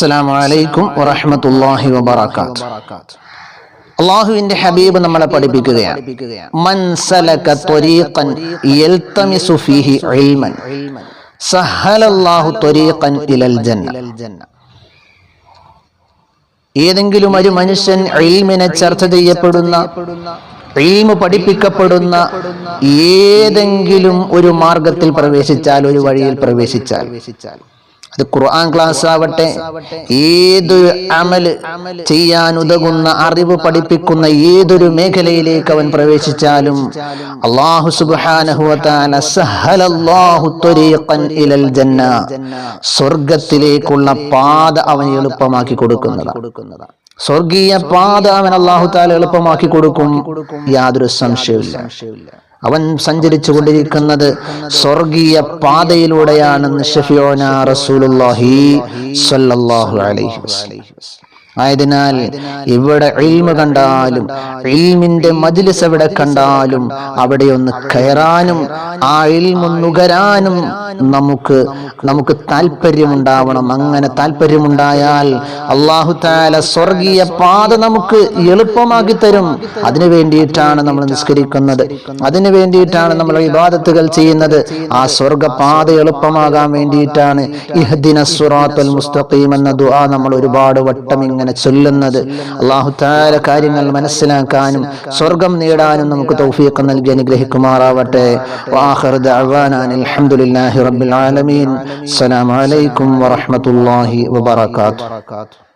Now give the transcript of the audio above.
അസ്സലാമു അലൈക്കും വറഹ്മത്തുള്ളാഹി വബറകാത്ത്. അള്ളാഹുവിന്റെ ഹബീബ് നമ്മളെ പഠിപ്പിക്കുകയാണ്. ഏതെങ്കിലും ഒരു മനുഷ്യൻ ഇൽമിനെ ചർച്ച ചെയ്യപ്പെടുന്ന ഇൽമ് പഠിപ്പിക്കപ്പെടുന്ന ഏതെങ്കിലും ഒരു മാർഗത്തിൽ പ്രവേശിച്ചാൽ ഒരു വഴിയിൽ പ്രവേശിച്ചാൽ അത് ഖുർആൻ ക്ലാസ് ആവട്ടെ ഏതൊരു അമൽ ചെയ്യാൻ ഉതകുന്ന അറിവ് പഠിപ്പിക്കുന്ന ഏതൊരു മേഖലയിലേക്ക് അവൻ പ്രവേശിച്ചാലും അള്ളാഹു ജന്ന സ്വർഗത്തിലേക്കുള്ള പാത അവൻ എളുപ്പമാക്കി കൊടുക്കുന്നതാണ് സ്വർഗീയ പാത അവൻ അള്ളാഹു താല എളുപ്പമാക്കി കൊടുക്കും. യാതൊരു സംശയമില്ല അവൻ സഞ്ചരിച്ചു കൊണ്ടിരിക്കുന്നത് സ്വർഗീയ പാതയിലൂടെയാണെന്ന് ഷഫിയോന റസൂലുള്ളാഹി സ്വല്ലല്ലാഹു അലൈഹി വസല്ലം. ആയതിനാൽ ഇവിടെ ഇൽമ കണ്ടാലും ഇൽമിന്റെ മജിലിസ് എവിടെ കണ്ടാലും അവിടെ ഒന്ന് കയറാനും ആ ഇൽമ നുകരാനും നമുക്ക് നമുക്ക് താല്പര്യമുണ്ടാവണം അങ്ങനെ താല്പര്യമുണ്ടായാൽ അള്ളാഹു താല സ്വർഗീയ പാത നമുക്ക് എളുപ്പമാക്കി തരും. അതിനു വേണ്ടിയിട്ടാണ് നമ്മൾ നിസ്കരിക്കുന്നത്. അതിനു വേണ്ടിയിട്ടാണ് നമ്മൾ വിവാദത്തുകൾ ചെയ്യുന്നത്. ആ സ്വർഗപാത എളുപ്പമാകാൻ വേണ്ടിയിട്ടാണ്. ഇഹദിന സുറാത്തുൽ മുസ്തഖീം എന്ന ദുആ നമ്മൾ ഒരുപാട് വട്ടം ഇങ്ങനെ ചൊല്ലുന്നത്. അള്ളാഹു താല കാര്യങ്ങൾ മനസ്സിലാക്കാനും സ്വർഗം നേടാനും നമുക്ക് തൗഫീഖ് നൽകി അനുഗ്രഹിക്കുമാറാവട്ടെ. അലഹമുല്ലാഹി റബ്ബിൽ ആലമീൻ. അസ്സലാമു അലൈക്കും വറഹ്മത്തുള്ളാഹി വബറകാതുഹു.